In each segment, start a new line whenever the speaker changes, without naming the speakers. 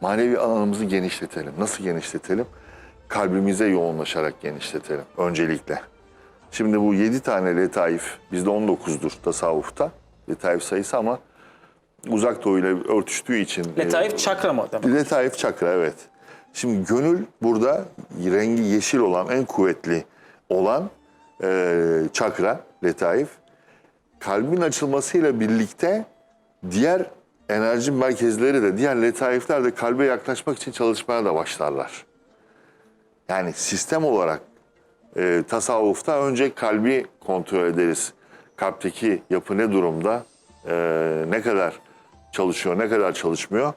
manevi alanımızı genişletelim. Nasıl genişletelim? Kalbimize yoğunlaşarak genişletelim öncelikle. Şimdi bu 7 tane letaif, bizde 19'dur tasavvufta letaif sayısı ama uzak doğu ile örtüştüğü için... e,
Letaif çakra mı demek?
Letaif çakra evet. Şimdi gönül burada rengi yeşil olan en kuvvetli olan e, çakra letaif. Kalbin açılmasıyla birlikte diğer enerji merkezleri de diğer letaifler de kalbe yaklaşmak için çalışmaya da başlarlar. Yani sistem olarak e, tasavvufta önce kalbi kontrol ederiz. Kalpteki yapı ne durumda, e, ne kadar çalışıyor, ne kadar çalışmıyor.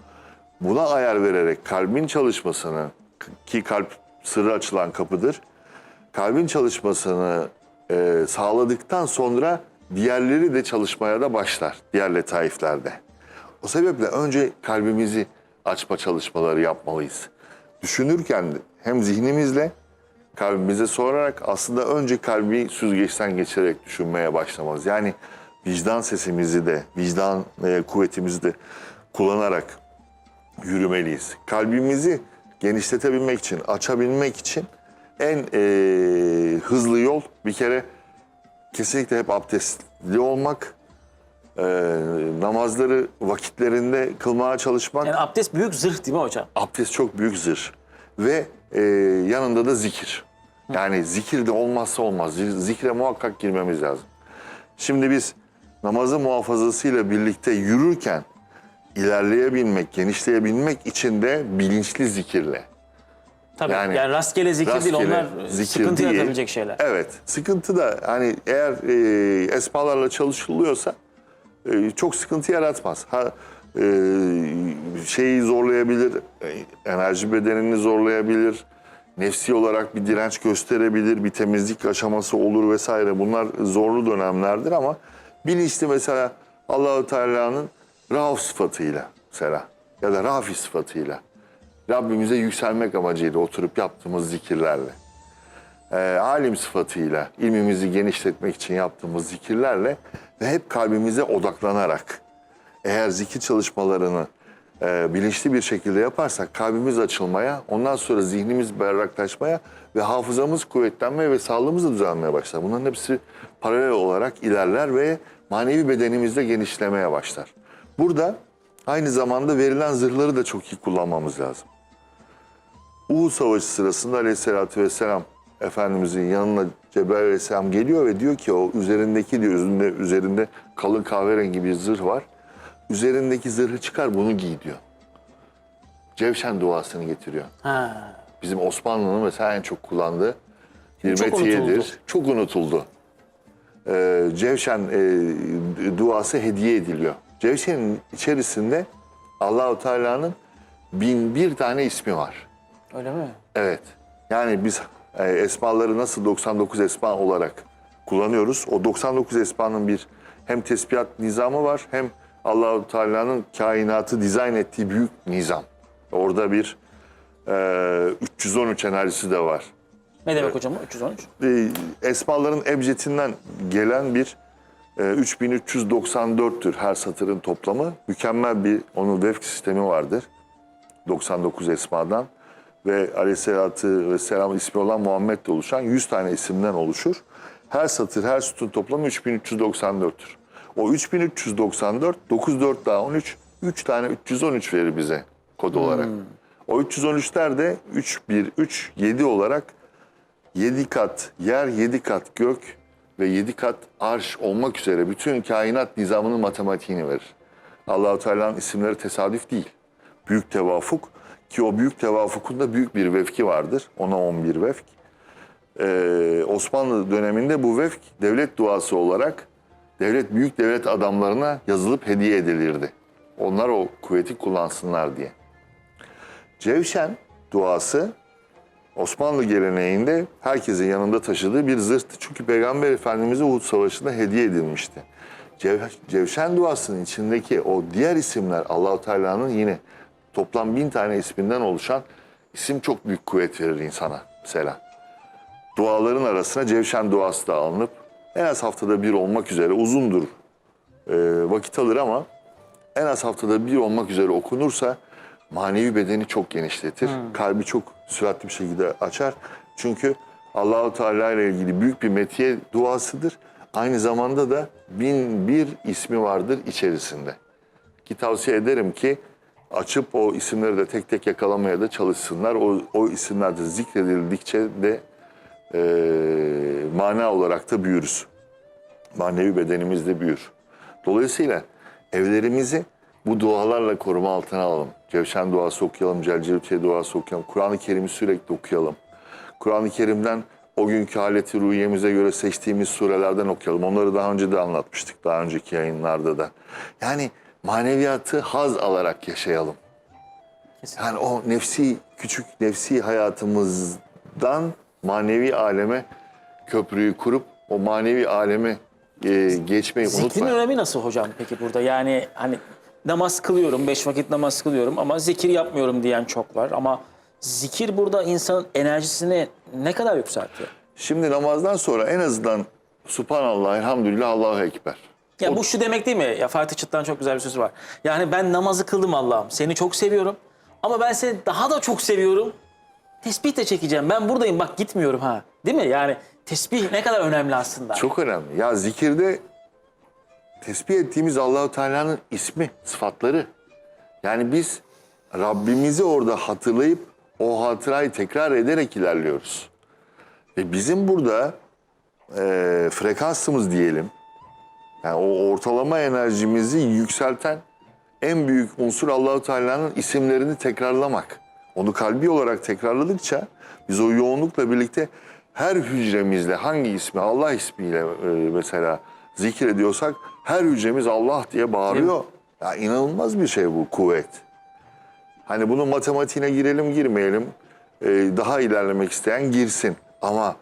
Buna ayar vererek kalbin çalışmasını, ki kalp sırrı açılan kapıdır, kalbin çalışmasını e, sağladıktan sonra diğerleri de çalışmaya da başlar, diğer letaiflerde. O sebeple önce kalbimizi açma çalışmaları yapmalıyız. Düşünürken hem zihnimizle kalbimize sorarak aslında önce kalbi süzgeçten geçirerek düşünmeye başlamalıyız. Yani vicdan sesimizi de, vicdan e, kuvvetimizi de kullanarak yürümeliyiz. Kalbimizi genişletebilmek için, açabilmek için en e, hızlı yol bir kere kesinlikle hep abdestli olmak, e, namazları vakitlerinde kılmaya çalışmak.
Yani abdest büyük zırh değil mi hocam?
Abdest çok büyük zırh ve e, yanında da zikir. Yani zikir de olmazsa olmaz. Zikre muhakkak girmemiz lazım. Şimdi biz namazı muhafazasıyla birlikte yürürken ilerleyebilmek, genişleyebilmek için de bilinçli zikirle.
Tabii yani,
Yani
rastgele zikir değil
rastgele
onlar
zikir
sıkıntı
değil.
yaratabilecek şeyler.
Evet, sıkıntı da hani eğer e, esmalarla çalışılıyorsa e, çok sıkıntı yaratmaz. Ha e, şeyi zorlayabilir, e, enerji bedenini zorlayabilir, nefsi olarak bir direnç gösterebilir, bir temizlik aşaması olur vesaire. Bunlar zorlu dönemlerdir ama bilinçli mesela Allahu Teala'nın Rauf sıfatıyla mesela ya da Rafi sıfatıyla Rabbimize yükselmek amacıyla oturup yaptığımız zikirlerle e, alim sıfatıyla ilmimizi genişletmek için yaptığımız zikirlerle ve hep kalbimize odaklanarak eğer zikir çalışmalarını e, bilinçli bir şekilde yaparsak kalbimiz açılmaya, ondan sonra zihnimiz berraklaşmaya ve hafızamız kuvvetlenmeye ve sağlığımız da düzelmeye başlar. Bunların hepsi paralel olarak ilerler ve manevi bedenimizde genişlemeye başlar. Burada aynı zamanda verilen zırhları da çok iyi kullanmamız lazım. Uhud Savaşı sırasında aleyhissalatü vesselam Efendimizin yanına Cebrail aleyhisselam geliyor ve diyor ki o üzerindeki diyor üzerinde, üzerinde kalın kahverengi bir zırh var. Üzerindeki zırhı çıkar bunu giy diyor. Cevşen duasını getiriyor.
Ha.
Bizim Osmanlı'nın mesela en çok kullandığı bir
Çok unutuldu.
metiyedir. Çok unutuldu. Ee, Cevşen e, duası hediye ediliyor. Cevşen'in içerisinde Allahu Teala'nın bin bir tane ismi var.
Öyle mi?
Evet. Yani biz e, esmaları nasıl 99 esma olarak kullanıyoruz. O 99 esmanın bir hem tesbihat nizamı var hem Allahu Teala'nın kainatı dizayn ettiği büyük nizam. Orada bir e, 313 enerjisi de var.
Ne demek hocam o 313?
E, esmaların ebcedinden gelen bir e, 3394'tür her satırın toplamı. Mükemmel bir onun vefk sistemi vardır. 99 esmadan ve aleyhissalatü vesselam ismi olan Muhammed de oluşan 100 tane isimden oluşur. Her satır, her sütun toplamı 3394'tür. O 3394, 94 daha 13, 3 tane 313 verir bize kod olarak. O 313'ler de 3, 1, 3, 7 olarak 7 kat yer, 7 kat gök ve 7 kat arş olmak üzere bütün kainat nizamının matematiğini verir. Allahu Teala'nın isimleri tesadüf değil. Büyük tevafuk ki o büyük tevafukun da büyük bir vefki vardır. Ona 11 vefk. Ee, Osmanlı döneminde bu vefk devlet duası olarak devlet büyük devlet adamlarına yazılıp hediye edilirdi. Onlar o kuvveti kullansınlar diye. Cevşen duası Osmanlı geleneğinde herkesin yanında taşıdığı bir zırhtı. Çünkü Peygamber Efendimiz'e Uhud Savaşı'nda hediye edilmişti. Cev, Cevşen duasının içindeki o diğer isimler Allahu Teala'nın yine toplam bin tane isminden oluşan isim çok büyük kuvvet verir insana mesela. Duaların arasına Cevşen duası da alınıp en az haftada bir olmak üzere uzundur e, vakit alır ama en az haftada bir olmak üzere okunursa manevi bedeni çok genişletir. Kalbi çok süratli bir şekilde açar. Çünkü Allahu Teala ile ilgili büyük bir metiye duasıdır. Aynı zamanda da bin bir ismi vardır içerisinde. Ki tavsiye ederim ki açıp o isimleri de tek tek yakalamaya da çalışsınlar. O, o isimler de zikredildikçe de e, mana olarak da büyürüz. Manevi bedenimiz de büyür. Dolayısıyla evlerimizi bu dualarla koruma altına alalım. Cevşen duası okuyalım, Celcelütiye duası okuyalım. Kur'an-ı Kerim'i sürekli okuyalım. Kur'an-ı Kerim'den o günkü haleti ruhiyemize göre seçtiğimiz surelerden okuyalım. Onları daha önce de anlatmıştık, daha önceki yayınlarda da. Yani maneviyatı haz alarak yaşayalım.
Kesinlikle.
Yani o nefsi, küçük nefsi hayatımızdan manevi aleme köprüyü kurup o manevi aleme e, geçmeyi
Zikrin
unutmayın.
önemi nasıl hocam peki burada? Yani hani namaz kılıyorum, beş vakit namaz kılıyorum ama zikir yapmıyorum diyen çok var. Ama zikir burada insanın enerjisini ne kadar yükseltiyor?
Şimdi namazdan sonra en azından Subhanallah, Elhamdülillah, Allahu Ekber.
Ya bu şu demek değil mi? Ya Fatih Çıt'tan çok güzel bir sözü var. Yani ben namazı kıldım Allah'ım. Seni çok seviyorum. Ama ben seni daha da çok seviyorum. Tesbih de çekeceğim. Ben buradayım bak gitmiyorum ha. Değil mi? Yani tesbih ne kadar önemli aslında.
Çok önemli. Ya zikirde tesbih ettiğimiz Allahu Teala'nın ismi, sıfatları. Yani biz Rabbimizi orada hatırlayıp o hatırayı tekrar ederek ilerliyoruz. Ve bizim burada e, frekansımız diyelim, yani o ortalama enerjimizi yükselten en büyük unsur Allahu Teala'nın isimlerini tekrarlamak. Onu kalbi olarak tekrarladıkça biz o yoğunlukla birlikte her hücremizle hangi ismi Allah ismiyle e, mesela zikrediyorsak her hücremiz Allah diye bağırıyor. Ya inanılmaz bir şey bu kuvvet. Hani bunun matematiğine girelim girmeyelim e, daha ilerlemek isteyen girsin. Ama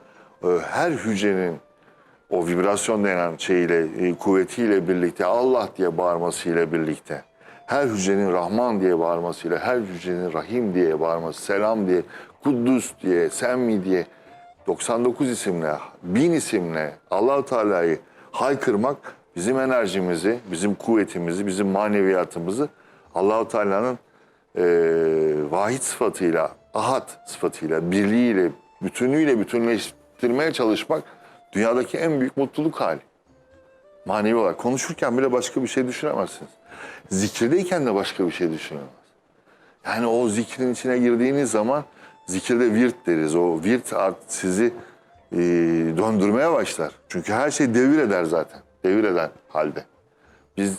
e, her hücrenin o vibrasyon denen şeyle, e, kuvvetiyle birlikte Allah diye bağırmasıyla birlikte her hücrenin Rahman diye bağırmasıyla, her hücrenin Rahim diye bağırması, Selam diye, Kuddus diye, Semmi diye 99 isimle, bin isimle Allahu Teala'yı haykırmak bizim enerjimizi, bizim kuvvetimizi, bizim maneviyatımızı Allahu Teala'nın e, vahid sıfatıyla, ahad sıfatıyla, birliğiyle, bütünüyle bütünleştirmeye çalışmak dünyadaki en büyük mutluluk hali. Manevi olarak. Konuşurken bile başka bir şey düşünemezsiniz. Zikirdeyken de başka bir şey düşünemez. Yani o zikrin içine girdiğiniz zaman zikirde virt deriz. O virt art sizi e, döndürmeye başlar. Çünkü her şey devir eder zaten. Devir eden halde. Biz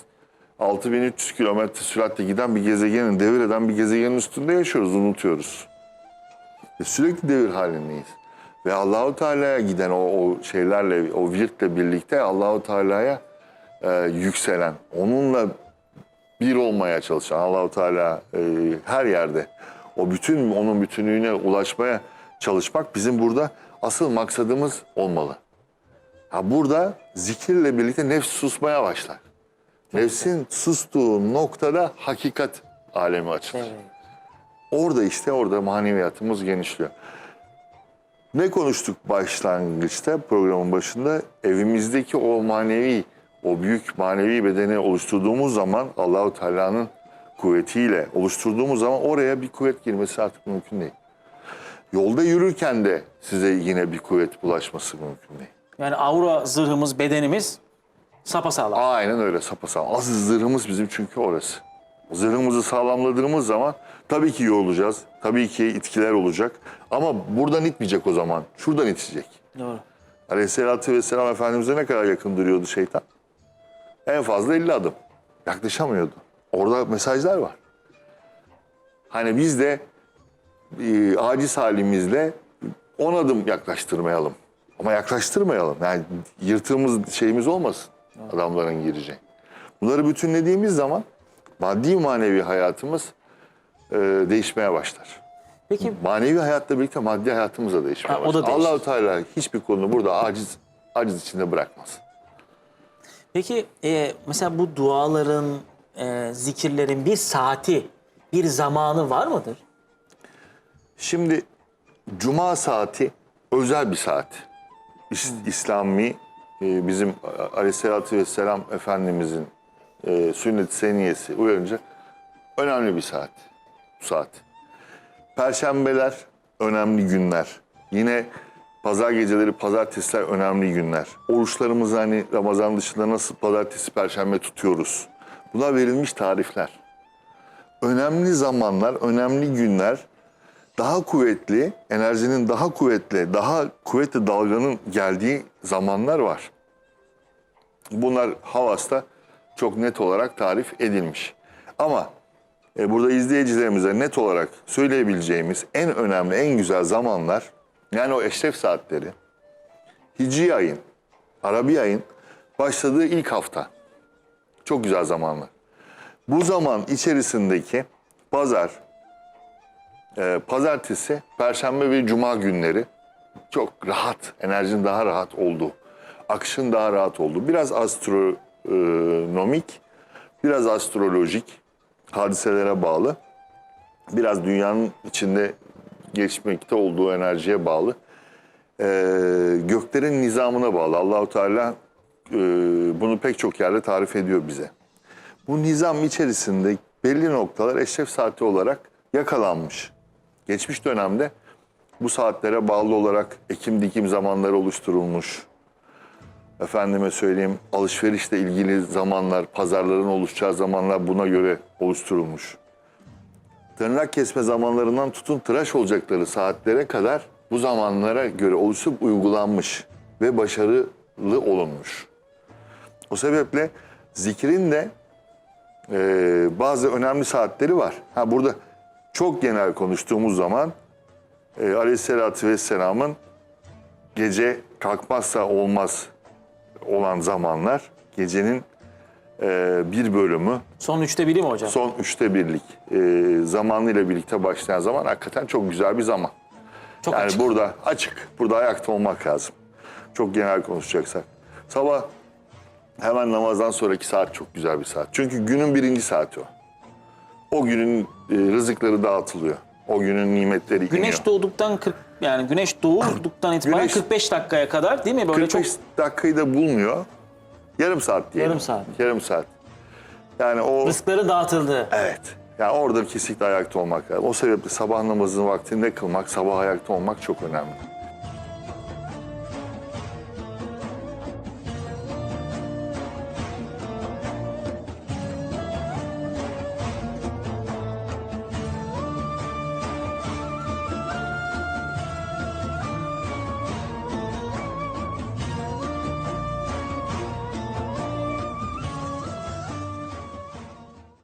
6300 kilometre süratle giden bir gezegenin, devir eden bir gezegenin üstünde yaşıyoruz, unutuyoruz. Ve sürekli devir halindeyiz. Ve Allahu Teala'ya giden o, o şeylerle, o virtle birlikte Allahu Teala'ya e, yükselen, onunla bir olmaya çalışan Allahu Teala e, her yerde o bütün onun bütünlüğüne ulaşmaya çalışmak bizim burada asıl maksadımız olmalı. Ha burada zikirle birlikte nefs susmaya başlar. Nefsin sustuğu noktada hakikat alemi açılır.
Evet.
Orada işte orada maneviyatımız genişliyor. Ne konuştuk başlangıçta programın başında? Evimizdeki o manevi, o büyük manevi bedeni oluşturduğumuz zaman Allahu Teala'nın kuvvetiyle oluşturduğumuz zaman oraya bir kuvvet girmesi artık mümkün değil. Yolda yürürken de size yine bir kuvvet bulaşması mümkün değil.
Yani aura zırhımız, bedenimiz sapasağlam.
Aynen öyle sapasağlam. Asıl zırhımız bizim çünkü orası. Zırhımızı sağlamladığımız zaman tabii ki yorulacağız. Tabii ki itkiler olacak. Ama buradan itmeyecek o zaman. Şuradan itecek.
Doğru.
Aleyhisselatü Vesselam Efendimiz'e ne kadar yakın duruyordu şeytan? En fazla 50 adım. Yaklaşamıyordu. Orada mesajlar var. Hani biz de e, aciz halimizle 10 adım yaklaştırmayalım. Ama yaklaştırmayalım. Yani yırtığımız şeyimiz olmasın adamların gireceği. Bunları bütünlediğimiz zaman maddi manevi hayatımız e, değişmeye başlar.
Peki
Manevi hayatla birlikte maddi hayatımız da değişmeye
Ha,
başlar. Allahu Teala hiçbir konuda burada aciz aciz içinde bırakmaz.
Peki e, mesela bu duaların, e, zikirlerin bir saati, bir zamanı var mıdır?
Şimdi cuma saati özel bir saat. İs- İslami e, bizim Aleyhisselatü Vesselam Efendimizin e, sünnet seniyesi uyarınca önemli bir saat. bu saat. Perşembeler önemli günler. Yine pazar geceleri, pazartesiler önemli günler. Oruçlarımızı hani Ramazan dışında nasıl pazartesi, perşembe tutuyoruz. Buna verilmiş tarifler. Önemli zamanlar, önemli günler daha kuvvetli, enerjinin daha kuvvetli, daha kuvvetli dalganın geldiği zamanlar var. Bunlar Havas'ta çok net olarak tarif edilmiş. Ama e, burada izleyicilerimize net olarak söyleyebileceğimiz en önemli, en güzel zamanlar, yani o eşref saatleri, Hicri ayın, Arabi ayın başladığı ilk hafta. Çok güzel zamanlar. Bu zaman içerisindeki pazar, e, pazartesi, perşembe ve cuma günleri çok rahat, enerjinin daha rahat olduğu, akışın daha rahat olduğu, biraz astronomik, biraz astrolojik hadiselere bağlı, biraz dünyanın içinde geçmekte olduğu enerjiye bağlı, e, göklerin nizamına bağlı. Allahu Teala e, bunu pek çok yerde tarif ediyor bize. Bu nizam içerisinde belli noktalar eşref saati olarak yakalanmış. Geçmiş dönemde bu saatlere bağlı olarak ekim dikim zamanları oluşturulmuş. Efendime söyleyeyim alışverişle ilgili zamanlar, pazarların oluşacağı zamanlar buna göre oluşturulmuş. Tırnak kesme zamanlarından tutun tıraş olacakları saatlere kadar bu zamanlara göre oluşup uygulanmış ve başarılı olunmuş. O sebeple zikrin de e, bazı önemli saatleri var. Ha burada çok genel konuştuğumuz zaman e, Aleyhisselatü Vesselam'ın gece kalkmazsa olmaz olan zamanlar gecenin e, bir bölümü
Son üçte biri mi hocam?
son üçte birlik e, zamanıyla birlikte başlayan zaman hakikaten çok güzel bir zaman.
Çok
Yani
açık.
burada açık, burada ayakta olmak lazım. Çok genel konuşacaksak. Sabah hemen namazdan sonraki saat çok güzel bir saat. Çünkü günün birinci saati o. O günün e, rızıkları dağıtılıyor. O günün nimetleri iniyor.
Güneş doğduktan 40 yani güneş doğduktan itibaren
Güneş-
45 dakikaya kadar değil mi? Böyle
45
çok
dakikayı da bulmuyor. Yarım saat diyelim.
Yarım saat.
Yarım saat. Yani o
rızkları dağıtıldı.
evet. Yani orada kesinlikle ayakta olmak lazım. O sebeple sabah namazını vaktinde kılmak, sabah ayakta olmak çok önemli.